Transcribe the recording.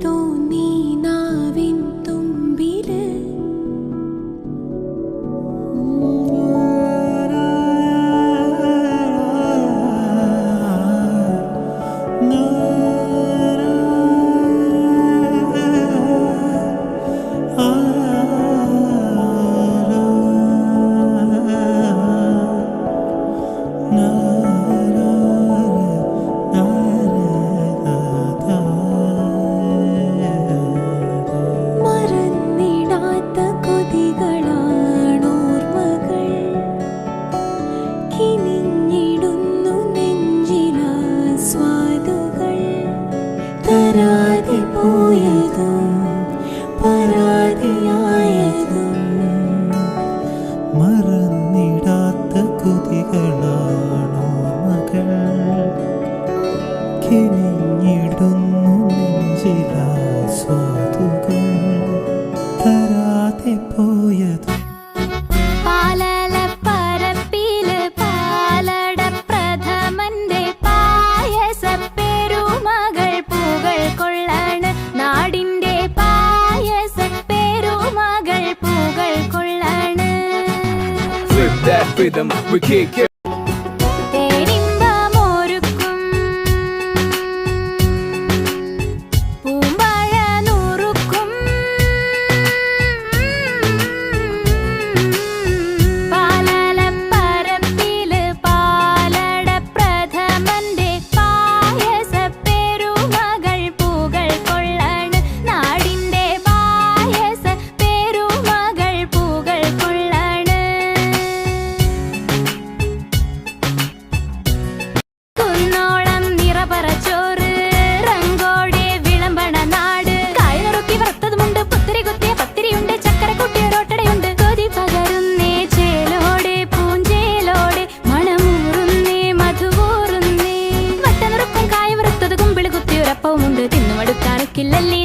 都 പോയതും പരാതിയായതും മറന്നിടാത്ത കുതികളാണോ മകൾ? കിണിഞ്ഞിടുന്നു നെഞ്ചിലാ rhythm. We kick it. ಕೈಲಲ್ಲಿ